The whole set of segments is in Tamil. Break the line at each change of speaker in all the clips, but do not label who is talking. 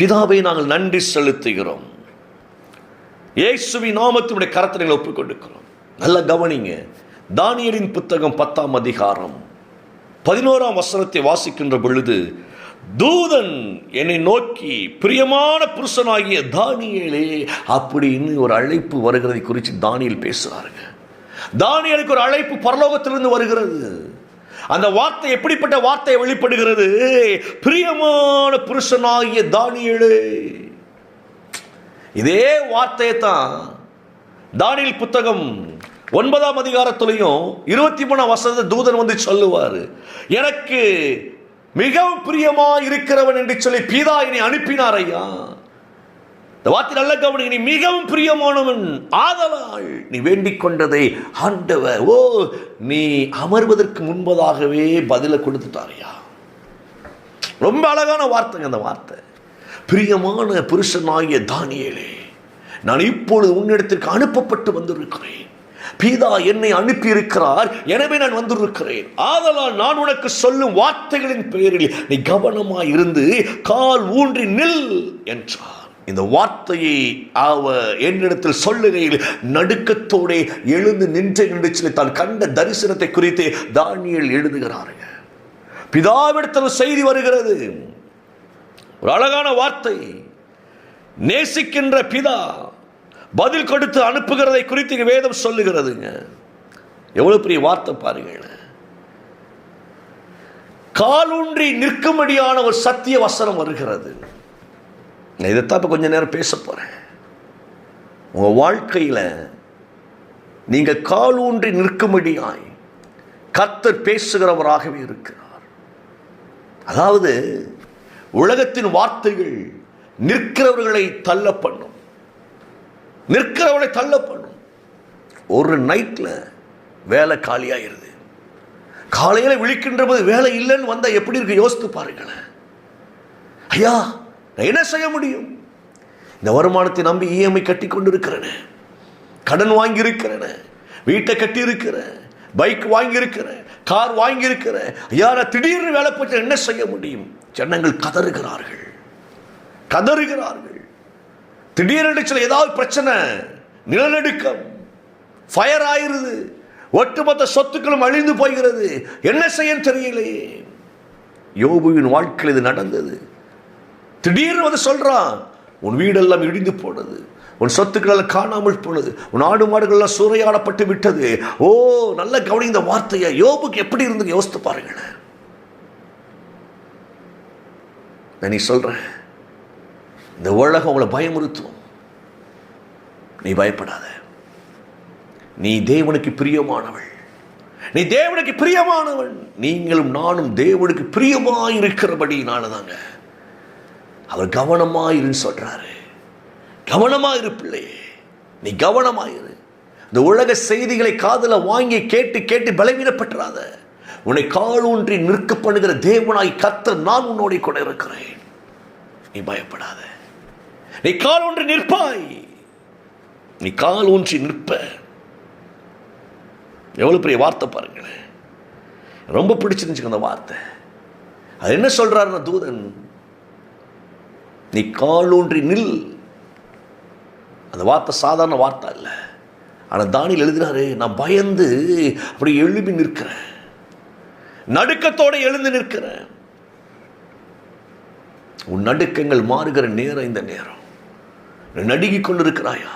பிதாவை நாங்கள் நன்றி செலுத்துகிறோம். இயேசுவின் நாமத்தினுடைய கரத்தை நீங்கள் ஒப்புக்கொண்டிருக்கிறோம். நல்ல கவனிங்க. தானியலின் புத்தகம் பத்தாம் அதிகாரம் பதினோராம் வசனத்தை வாசிக்கின்ற பொழுது தூதன் என்னை நோக்கி பிரியமான புருஷனாகிய தானியலே அப்படின்னு ஒரு அழைப்பு வருகிறதை குறித்து தானியல் பேசுகிறாருங்க தானியலுக்கு ஒரு அழைப்பு பரலோகத்திலிருந்து வருகிறது. அந்த வார்த்தை எப்படிப்பட்ட வார்த்தை வெளிப்படுகிறது? பிரியமான புருஷனாகிய தானியலு. இதே வார்த்தையை தான் தானியல் புத்தகம் ஒன்பதாம் அதிகாரத்திலையும் இருபத்தி மூணாம் வசனத்தை தூதன் வந்து சொல்லுவார். எனக்கு மிகவும் பிரியமா இருக்கிறவன் என்று சொல்லி பீதா என்னை அனுப்பினார் ஐயா. இந்த வார்த்தை நல்ல கவனிக்க நீ மிகவும் பிரியமானவன் ஆதலால் நீ வேண்டிக் கொண்டதை ஆண்டவர் ஓ நீ அமர்வதற்கு முன்பதாகவே பதிலை கொடுத்துட்டாரியா ரொம்ப அழகான வார்த்தைங்க அந்த வார்த்தை. பிரியமான புருஷனாகிய தானியலே நான் இப்பொழுது உன்னிடத்திற்கு அனுப்பப்பட்டு வந்திருக்கிறேன். பீதா என்னை அனுப்பியிருக்கிறார் எனவே நான் வந்திருக்கிறேன். ஆதலால் நான் உனக்கு சொல்லும் வார்த்தைகளின் பெயரில் நீ கவனமாய் இருந்து கால் ஊன்றி நில் என்றார். இந்த வார்த்தையை அவ என்னிடத்தில் சொல்லுகையில் நடுக்கத்தோடே எழுந்து நின்ற நினைச்சு தான் கண்ட தரிசனத்தை குறித்து தானியல் எழுதுகிறாருங்க. பிதாவிடத்தில் செய்தி வருகிறது. ஒரு அழகான வார்த்தை. நேசிக்கின்ற பிதா பதில் கொடுத்து அனுப்புகிறதை குறித்து வேதம் சொல்லுகிறதுங்க. எவ்வளவு பெரிய வார்த்தை பாருங்கள் காலூன்றி நிற்கும்படியான ஒரு சத்திய வசனம் வருகிறது. நான் இதைத்தான் இப்போ கொஞ்ச நேரம் பேச போகிறேன் உங்கள் வாழ்க்கையில் நீங்கள் கால் காலூன்றி நிற்கும்படியாய் கர்த்தர் பேசுகிறவராகவே இருக்கிறார். அதாவது உலகத்தின் வார்த்தைகள் நிற்கிறவர்களை தள்ள பண்ணும். நிற்கிறவர்களை தள்ள பண்ணும். ஒரு நைட்டில் வேலை காலியாயிருது. காலையில் விழிக்கின்ற போது வேலை இல்லைன்னு வந்தால் எப்படி இருக்கு? யோசித்து பாருங்களேன். ஐயா நான் என்ன செய்ய முடியும்? இந்த வருமானத்தை நம்பி இஎம்ஐ கட்டி கொண்டு இருக்கிறேன் கடன் வாங்கியிருக்கிறேன். வீட்டை கட்டி இருக்கிறேன் பைக் வாங்கியிருக்கிறேன். கார் வாங்கியிருக்கிறேன். யாரை திடீர்னு வேலை போச்சு என்ன செய்ய முடியும்? ஜனங்கள் கதறுகிறார்கள். கதறுகிறார்கள். திடீரென்று சில ஏதாவது பிரச்சனை. நிலநடுக்கம். ஃபயர் ஆயிருது ஒட்டுமொத்த சொத்துக்களும் அழிந்து போகிறது. என்ன செய்ய தெரியலையே. யோபுவின் வாழ்க்கையில் இது நடந்தது. திடீர்னு வந்து சொல்கிறான் உன் வீடெல்லாம் இடிந்து போனது உன் சொத்துக்கள் காணாமல் போனது உன் ஆடு மாடுகள்லாம் சூறையாடப்பட்டு விட்டது. ஓ நல்ல கவனி இந்த வார்த்தையை. யோபுக்கு எப்படி இருந்து யோசித்து பாருங்களேன். நான் நீ சொல்கிறேன் இந்த உலகம் உங்களை பயமுறுத்தும். நீ பயப்படாத. நீ தேவனுக்கு பிரியமானவள். நீ தேவனுக்கு பிரியமானவன். நீங்களும் நானும் தேவனுக்கு பிரியமாயிருக்கிறபடினால தாங்க அவர் கவனமாயிருன்னு சொல்கிறாரு கவனமாயிரு பிள்ளையே நீ கவனமாயிரு. இந்த உலக செய்திகளை காதல வாங்கி கேட்டு கேட்டு பலவீனப்பட்டுறாத. உன்னை காலூன்றி நிற்க பண்ணுகிற தேவனாய் கத்த நான் உன்னோட கூட இருக்கிறேன். நீ பயப்படாத. நீ கால் ஒன்று நிற்பாய். நீ கால் ஊன்றி நிற்ப. எவ்வளவு பெரிய வார்த்தை பாருங்களேன். ரொம்ப பிடிச்சிருந்துச்சுங்க அந்த வார்த்தை. அது என்ன சொல்றாருன்னா தூதன் நீ காலூன்றி நில். அந்த வார்த்தை சாதாரண வார்த்தை இல்லை ஆனால் தானியில் எழுதுகிறாரு நான் பயந்து அப்படி எழுப்பி நிற்கிறேன். நடுக்கத்தோட எழுந்து நிற்கிறேன். உன் நடுக்கங்கள் மாறுகிற நேரம் இந்த நேரம். நடுங்கிக் கொண்டிருக்கிறாயா?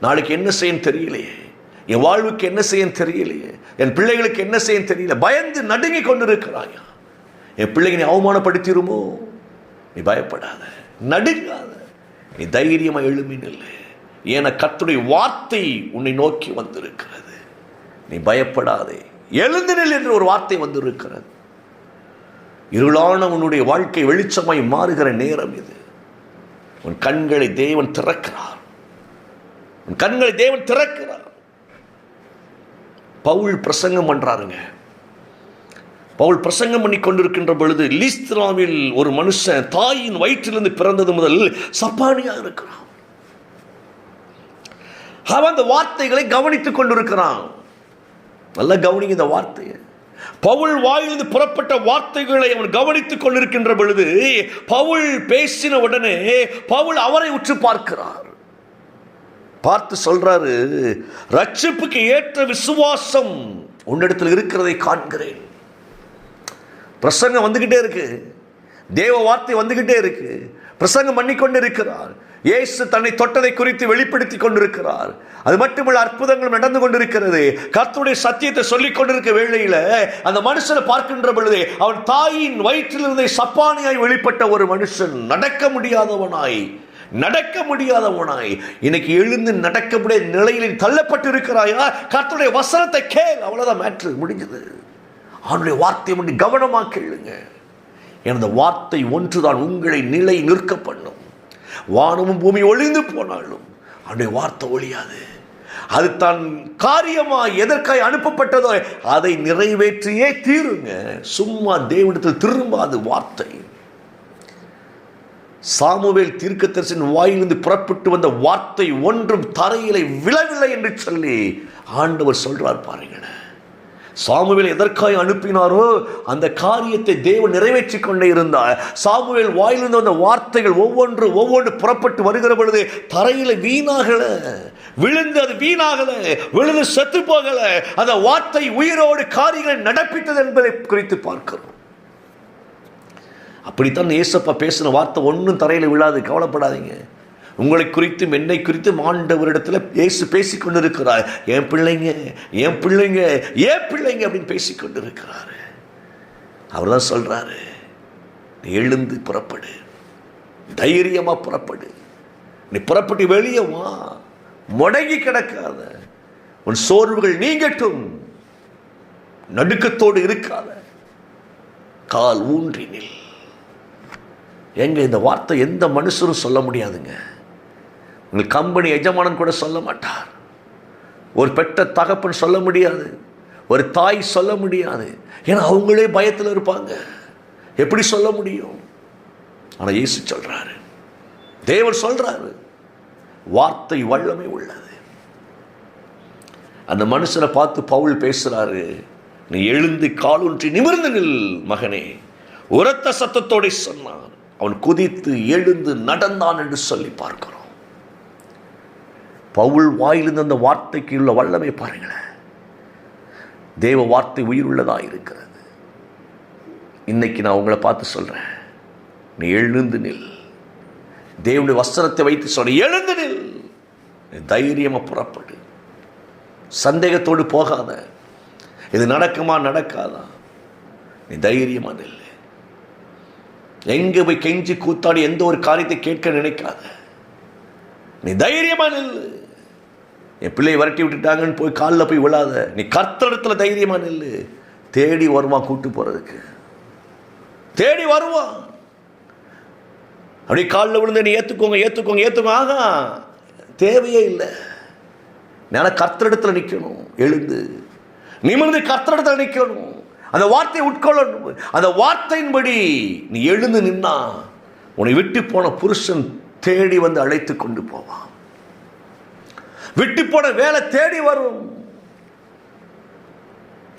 நாளைக்கு என்ன செய்யன்னு தெரியலையே. என் வாழ்வுக்கு என்ன செய்யும் தெரியலையே. என் பிள்ளைகளுக்கு என்ன செய்யும் தெரியல. பயந்து நடுங்கி கொண்டிருக்கிறாயா? என் பிள்ளைகளை அவமானப்படுத்திடுமோ? நீ பயப்படாத நடுங்காத. நீ தைரியமா எழுமி நில்லு. ஏன வார்த்தை உன்னை நோக்கி வந்திருக்கிறது. நீ பயப்படாதே. எழுந்து நில் என்று ஒரு வார்த்தை வந்திருக்கிறது. இருளான உன்னுடைய வாழ்க்கை வெளிச்சமாய் மாறுகிற நேரம் இது. உன் கண்களை தேவன் திறக்கிறார். உன் கண்களை தேவன் திறக்கிறார். பவுல் பிரசங்கம் பண்றாருங்க. பவுல் பிரசங்கம் பண்ணி கொண்டிருக்கின்ற பொழுது லீஸ்திராவில் ஒரு மனுஷன் தாயின் வயிற்றிலிருந்து பிறந்தது முதல் சப்பானியாக இருக்கிறான். அவன் அந்த வார்த்தைகளை கவனித்துக் கொண்டிருக்கிறான். நல்லா கவனிங்க இந்த வார்த்தையை. பவுல் வாயிலிருந்து புறப்பட்ட வார்த்தைகளை அவன் கவனித்துக் கொண்டிருக்கின்ற பொழுது பவுல் பேசின உடனே பவுல் அவரை உற்று பார்க்கிறார். பார்த்து சொல்றாரு ரட்சிப்புக்கு ஏற்ற விசுவாசம் உன்னிடத்தில் இருக்கிறதை காண்கிறேன். பிரசங்கம் வந்துக்கிட்டே இருக்கு. தேவ வார்த்தை வந்துக்கிட்டே இருக்கு. பிரசங்கம் பண்ணிக்கொண்டு இருக்கிறார் இயேசு தன்னை தொட்டதை குறித்து வெளிப்படுத்தி கொண்டிருக்கிறார். அது மட்டுமல்ல அற்புதங்கள் நடந்து கொண்டிருக்கிறது. கர்த்தருடைய சத்தியத்தை சொல்லிக் கொண்டிருக்க வேளையில அந்த மனுஷனை பார்க்கின்ற பொழுது அவன் தாயின் வயிற்றிலிருந்தே சப்பானியாய் வெளிப்பட்ட ஒரு மனுஷன் நடக்க முடியாதவனாய் நடக்க முடியாதவனாய் இன்னைக்கு எழுந்து நடக்க முடியாத நிலையில் தள்ளப்பட்டு இருக்கிறாயா கர்த்தருடைய வசனத்தை கேள். அவ்வளவுதான் மேட்ரு முடிஞ்சது. அவனுடைய வார்த்தையை மட்டும் கவனமாக கேளுங்க. எனது வார்த்தை ஒன்றுதான் உங்களை நிலை நிற்க பண்ணும். வானமும் பூமி ஒளிந்து போனாலும் அவனுடைய வார்த்தை ஒழியாது. அது தான் காரியமாக எதற்காக அனுப்பப்பட்டதோ அதை நிறைவேற்றியே தீருங்க. சும்மா தேவனிடத்தில் திரும்பாது வார்த்தை. சாமுவேல் தீர்க்கத்தரசின் வாயிலிருந்து புறப்பட்டு வந்த வார்த்தை ஒன்றும் தரையிலே விழவில்லை என்று சொல்லி ஆண்டவர் சொல்றார் பாருங்களேன். சாமுவேல் எதற்காய் அனுப்பினாரோ அந்த காரியத்தை தேவன் நிறைவேற்றி கொண்டே இருந்தார். சாமுவேல் வாயிலிருந்து வந்த வார்த்தைகள் ஒவ்வொன்று ஒவ்வொன்று புறப்பட்டு வருகிற பொழுது தரையில் வீணாகல விழுந்து அது வீணாகல விழுந்து செத்து போகல. அந்த வார்த்தை உயிரோடு காரியங்களை நடப்பித்தது என்பதை குறித்து பார்க்கிறோம். அப்படித்தான் ஏசப்பா பேசின வார்த்தை ஒன்றும் தரையில் விழாது கவலைப்படாதீங்க. உங்களை குறித்தும் என்னை குறித்தும் ஆண்டவரிடத்தில் இயேசு பேசிக்கொண்டிருக்கிறார். என் பிள்ளைங்க என் பிள்ளைங்க என் பிள்ளைங்க அப்படின்னு பேசிக்கொண்டிருக்கிறாரு. அவர் தான் சொல்கிறாரு நீ எழுந்து புறப்படு. தைரியமாக புறப்படு. நீ புறப்பட்டு வெளியே வா. முடங்கி கிடக்காத. உன் சோர்வுகள் நீங்கட்டும். நடுக்கத்தோடு இருக்காத. கால் ஊன்றி நில். எங்க இந்த வார்த்தை எந்த மனுஷரும் சொல்ல முடியாதுங்க. உங்கள் கம்பெனி எஜமானன் கூட சொல்ல மாட்டார். ஒரு பெற்ற தகப்பன் சொல்ல முடியாது. ஒரு தாய் சொல்ல முடியாது. ஏன்னா அவங்களே பயத்தில் இருப்பாங்க. எப்படி சொல்ல முடியும்? ஆனால் இயேசு சொல்கிறாரு தேவர் சொல்கிறாரு வார்த்தை வல்லமை உள்ளது. அந்த மனுஷனை பார்த்து பவுல் பேசுகிறாரு நீ எழுந்து காலூன்றி நிமிர்ந்து நில் மகனே. உரத்த சத்தத்தோடு சொன்னான். அவன் குதித்து எழுந்து நடந்தான் என்று சொல்லி பார்க்கிறோம். பவுல் வாயிலிருந்து அந்த வார்த்தைக்கு உள்ள வல்லமை பாருங்களேன். தேவ வார்த்தை உயிருள்ளதாக இருக்கிறது. இன்னைக்கு நான் உங்களை பார்த்து சொல்றேன். நீ எழுந்து நில். தேவனுடைய வஸ்திரத்தை வைத்து சொல்ல எழுந்து நில். நீ தைரியமா புறப்படு. சந்தேகத்தோடு போகாத. இது நடக்குமா நடக்காதா? நீ தைரியமா நில். எங்கே போய் கெஞ்சி கூத்தாடி எந்த ஒரு காரியத்தை கேட்க நினைக்காத. நீ தைரியமா நில்லு என் பிள்ளையை விரட்டி விட்டுட்டாங்கன்னு போய் காலில் போய் விழாத. நீ கர்த்தடத்துல தைரியமா நில்லு. தேடி வருவான் கூட்டு போறதுக்கு. தேடி வருவான். அப்படி காலில் விழுந்து நீ ஏத்துக்கோங்க ஏத்துக்கோங்க ஏற்றுக்கோங்க ஆகா தேவையே இல்லை. நான் கர்த்தரிடத்தில் நிற்கணும் எழுந்து. நிமிர்ந்து கர்த்தரிடத்தில் நிற்கணும் அந்த வார்த்தையை உட்கொள்ளணும். அந்த வார்த்தையின்படி நீ எழுந்து நின்னா உன்னை விட்டு போன புருஷன் தேடி வந்து அழைத்து கொண்டு போவான். விட்டு போன வேலை தேடி வரும்.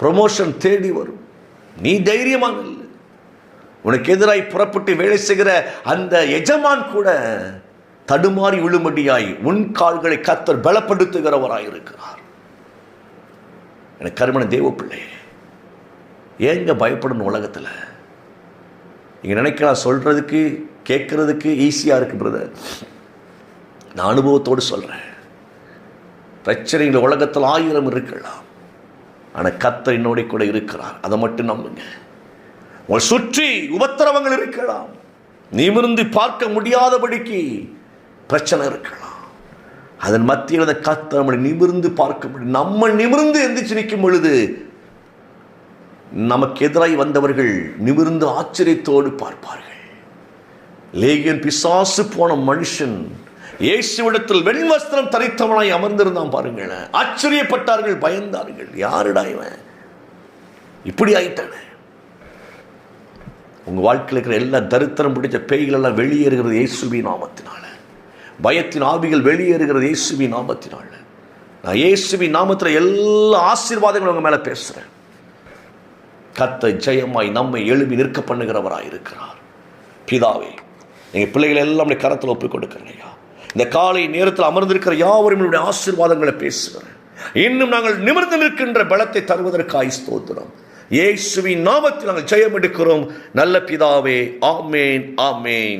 ப்ரொமோஷன் தேடி வரும். நீ தைரியமாக இல்லை. உனக்கு எதிராய் புறப்பட்டு வேலை செய்கிற அந்த எஜமான் கூட தடுமாறி விழுமடியாய் உன் கால்களை கத்தர் பலப்படுத்துகிறவராய் இருக்கிறார். எனக்கு கருமண தேவ பிள்ளை ஏங்க பயப்படணும் உலகத்தில்? நீங்க நினைக்கலாம் சொல்றதுக்கு கேட்கறதுக்கு ஈஸியாக இருக்கு பிரதர் நான் அனுபவத்தோடு சொல்கிறேன் பிரச்சனைகள் உலகத்தில் ஆயிரம் இருக்கலாம். ஆனால் கத்தர் என்னோட கூட இருக்கிறார். அதை மட்டும் நம்புங்க. உங்களை சுற்றி உபத்திரவங்கள் இருக்கலாம். நிமிர்ந்து பார்க்க முடியாதபடிக்கு பிரச்சனை இருக்கலாம். அதன் மத்தியில் அந்த கத்த நம்மளை நிமிர்ந்து பார்க்க முடியும். நம்ம நிமிர்ந்து எந்திரிச்சு நிற்கும் பொழுது நமக்கு எதிராக வந்தவர்கள் நிமிர்ந்து ஆச்சரியத்தோடு பார்ப்பார்கள். லேகியன் பிசாசு போன மனுஷன் இயேசுவிடத்தில் வெண்வஸ்திரம் தரித்தவனாய் அமர்ந்திருந்தான் பாருங்களேன். ஆச்சரியப்பட்டார்கள் பயந்தார்கள். யாருடா இவன்? இப்படி ஆயிட்டானே. உங்க வாழ்க்கையில் இருக்கிற எல்லா தரித்திரம் பிடிச்ச பேய்கள் எல்லாம் வெளியேறுகிறது இயேசுவி நாமத்தினால. பயத்தின் ஆவிகள் வெளியேறுகிறது இயேசுவி நாமத்தினால. நான் இயேசுவி நாமத்தில் எல்லா ஆசீர்வாதங்களும் உங்க மேல பேசுறேன். கத்த ஜெயமாய் நம்மை எழுப்பி நிற்க பண்ணுகிறவராய் இருக்கிறார் பிதாவே எங்கள் பிள்ளைகளை எல்லாம் கரத்தில் ஒப்புக் கொடுக்குறேன் ஐயா. இந்த காலை நேரத்தில் அமர்ந்திருக்கிற யாவரும் என்னுடைய ஆசீர்வாதங்களை பேசுகிறேன் இன்னும் நாங்கள் நிமிர்ந்து நிற்கின்ற பலத்தை தருவதற்காய் ஸ்தோத்திரம். இயேசுவின் நாமத்தில் நாங்கள் ஜெயம் எடுக்கிறோம். நல்ல பிதாவே ஆமேன் ஆமேன்.